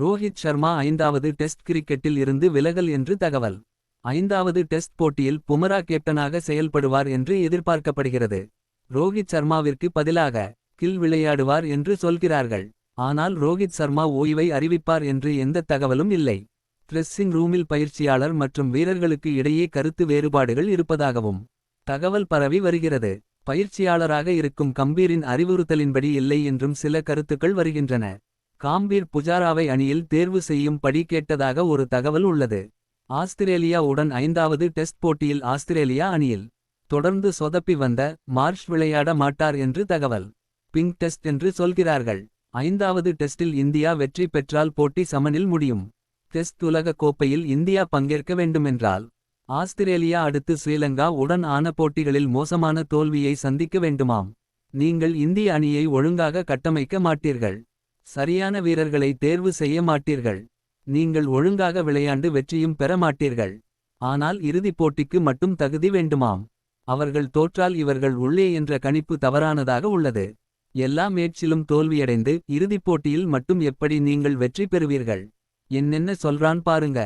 ரோஹித் சர்மா ஐந்தாவது டெஸ்ட் கிரிக்கெட்டில் இருந்து விலகல் என்று தகவல். ஐந்தாவது டெஸ்ட் போட்டியில் புமரா கேப்டனாக செயல்படுவார் என்று எதிர்பார்க்கப்படுகிறது. ரோஹித் சர்மாவிற்கு பதிலாக கில் விளையாடுவார் என்று சொல்கிறார்கள். ஆனால் ரோஹித் சர்மா ஓய்வை அறிவிப்பார் என்று எந்த தகவலும் இல்லை. ட்ரெஸ்ஸிங் ரூமில் பயிற்சியாளர் மற்றும் வீரர்களுக்கு இடையே கருத்து வேறுபாடுகள் இருப்பதாகவும் தகவல் பரவி வருகிறது. பயிற்சியாளராக இருக்கும் கம்பீரின் அறிவுறுத்தலின்படி இல்லை என்றும் சில கருத்துக்கள் வருகின்றன. காம்பீர் புஜாராவை அணியில் தேர்வு செய்யும் படி கேட்டதாக ஒரு தகவல் உள்ளது. ஆஸ்திரேலியா உடன் ஐந்தாவது டெஸ்ட் போட்டியில் ஆஸ்திரேலியா அணியில் தொடர்ந்து சொதப்பி வந்த மார்ஷ் விளையாட மாட்டார் என்று தகவல். பிங்க் டெஸ்ட் என்று சொல்கிறார்கள். ஐந்தாவது டெஸ்டில் இந்தியா வெற்றி பெற்றால் போட்டி சமனில் முடியும். டெஸ்ட் உலக கோப்பையில் இந்தியா பங்கேற்க வேண்டுமென்றால் ஆஸ்திரேலியா அடுத்து ஸ்ரீலங்கா உடன் ஆன போட்டிகளில் மோசமான தோல்வியை சந்திக்க வேண்டுமாம். நீங்கள் இந்திய அணியை ஒழுங்காக கட்டமைக்க மாட்டீர்கள். சரியான வீரர்களை தேர்வு செய்ய மாட்டீர்கள். நீங்கள் ஒழுங்காக விளையாண்டு வெற்றியும் பெற மாட்டீர்கள். ஆனால் இறுதிப் போட்டிக்கு மட்டும் தகுதி வேண்டுமாம். அவர்கள் தோற்றால் இவர்கள் உள்ளே என்ற கணிப்பு தவறானதாக உள்ளது. எல்லா மேட்சிலும் தோல்வியடைந்து இறுதிப் போட்டியில் மட்டும் எப்படி நீங்கள் வெற்றி பெறுவீர்கள்? என்னென்ன சொல்றான் பாருங்க.